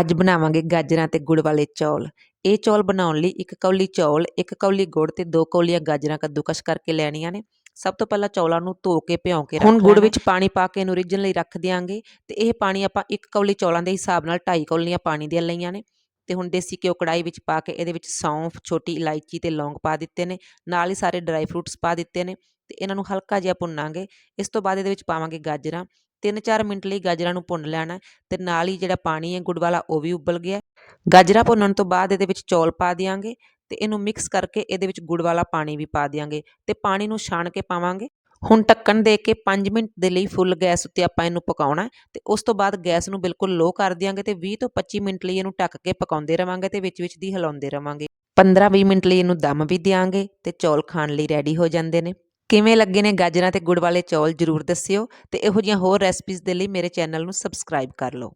ਅੱਜ ਬਣਾਵਾਂਗੇ ਗਾਜਰਾਂ ਤੇ ਗੁੜ ਵਾਲੇ ਚੌਲ। ਇਹ ਚੌਲ ਬਣਾਉਣ ਲਈ ਇੱਕ ਕੌਲੀ ਚੌਲ ਇੱਕ ਕੌਲੀ ਗੁੜ ਤੇ ਦੋ ਕੌਲੀਆਂ ਗਾਜਰਾਂ ਕੱਦੂਕਸ ਕਰਕੇ ਲੈਣੀਆਂ ਨੇ। ਸਭ ਤੋਂ ਪਹਿਲਾਂ ਚੌਲਾਂ ਨੂੰ ਧੋ ਕੇ ਭਿਉਂ ਕੇ ਹੁਣ ਗੁੜ ਵਿੱਚ ਪਾਣੀ ਪਾ ਕੇ ਇਹਨੂੰ ਰਿੱਝਣ ਲਈ ਰੱਖ ਦਿਆਂਗੇ ਤੇ ਇਹ ਪਾਣੀ ਆਪਾਂ ਇੱਕ ਕੌਲੀ ਚੌਲਾਂ ਦੇ ਹਿਸਾਬ ਨਾਲ ਢਾਈ ਕੌਲੀਆਂ ਪਾਣੀ ਦੀਆਂ ਲਈਆਂ ਨੇ। ਤੇ ਹੁਣ ਦੇਸੀ ਘਿਓ ਕੜਾਈ ਵਿੱਚ ਪਾ ਕੇ ਇਹਦੇ ਵਿੱਚ ਸੌਂਫ ਛੋਟੀ ਇਲਾਇਚੀ ਤੇ ਲੌਂਗ ਪਾ ਦਿੱਤੇ ਨੇ। ਨਾਲ ਹੀ ਸਾਰੇ ਡਰਾਈ ਫਰੂਟਸ ਪਾ ਦਿੱਤੇ ਨੇ ਤੇ ਇਹਨਾਂ ਨੂੰ ਹਲਕਾ ਜਿਹਾ ਭੁੰਨਾਂਗੇ। ਇਸ ਤੋਂ ਬਾਅਦ ਇਹਦੇ ਵਿੱਚ ਪਾਵਾਂਗੇ ਗਾਜਰਾਂ। 3-4 ਮਿੰਟ ਲਈ ਗਾਜਰਾਂ ਨੂੰ ਭੁੰਨ ਲੈਣਾ ਤੇ ਨਾਲ ਹੀ ਜਿਹੜਾ ਪਾਣੀ ਹੈ ਗੁੜ ਵਾਲਾ ਉਹ ਵੀ ਉਬਲ ਗਿਆ। ਗਾਜਰਾਂ ਭੁੰਨਣ ਤੋਂ ਬਾਅਦ ਇਹਦੇ ਵਿੱਚ ਚੌਲ ਪਾ ਦਿਆਂਗੇ ਤੇ ਇਹਨੂੰ ਮਿਕਸ ਕਰਕੇ ਇਹਦੇ ਵਿੱਚ ਗੁੜ ਵਾਲਾ ਪਾਣੀ ਵੀ ਪਾ ਦਿਆਂਗੇ ਤੇ ਪਾਣੀ ਨੂੰ ਛਾਣ ਕੇ ਪਾਵਾਂਗੇ। ਹੁਣ ਢੱਕਣ ਦੇ ਕੇ 5 ਮਿੰਟ ਦੇ ਲਈ ਫੁੱਲ ਗੈਸ ਉੱਤੇ ਆਪਾਂ ਇਹਨੂੰ ਪਕਾਉਣਾ ਤੇ ਉਸ ਤੋਂ ਬਾਅਦ ਗੈਸ ਨੂੰ ਬਿਲਕੁਲ ਲੋ ਕਰ ਦਿਆਂਗੇ ਤੇ 20 ਤੋਂ 25 ਮਿੰਟ ਲਈ ਇਹਨੂੰ ਢੱਕ ਕੇ ਪਕਾਉਂਦੇ ਰਵਾਂਗੇ ਤੇ ਵਿੱਚ ਵਿੱਚ ਦੀ ਹਿਲਾਉਂਦੇ ਰਵਾਂਗੇ। 15-20 ਮਿੰਟ ਲਈ ਇਹਨੂੰ ਦਮ ਵੀ ਦਿਆਂਗੇ ਤੇ ਚੌਲ ਖਾਣ ਲਈ ਰੈਡੀ ਹੋ ਜਾਂਦੇ ਨੇ। ਕਿਵੇਂ ਲੱਗੇ ਨੇ ਗਾਜਰਾਂ ਤੇ ਗੁੜ ਵਾਲੇ ਚੌਲ ਜਰੂਰ ਦੱਸਿਓ ਤੇ ਇਹੋ ਜਿਹੀਆਂ ਹੋਰ ਰੈਸਪੀਜ਼ ਦੇ ਲਈ ਮੇਰੇ ਚੈਨਲ ਨੂੰ ਸਬਸਕ੍ਰਾਈਬ ਕਰ ਲਓ।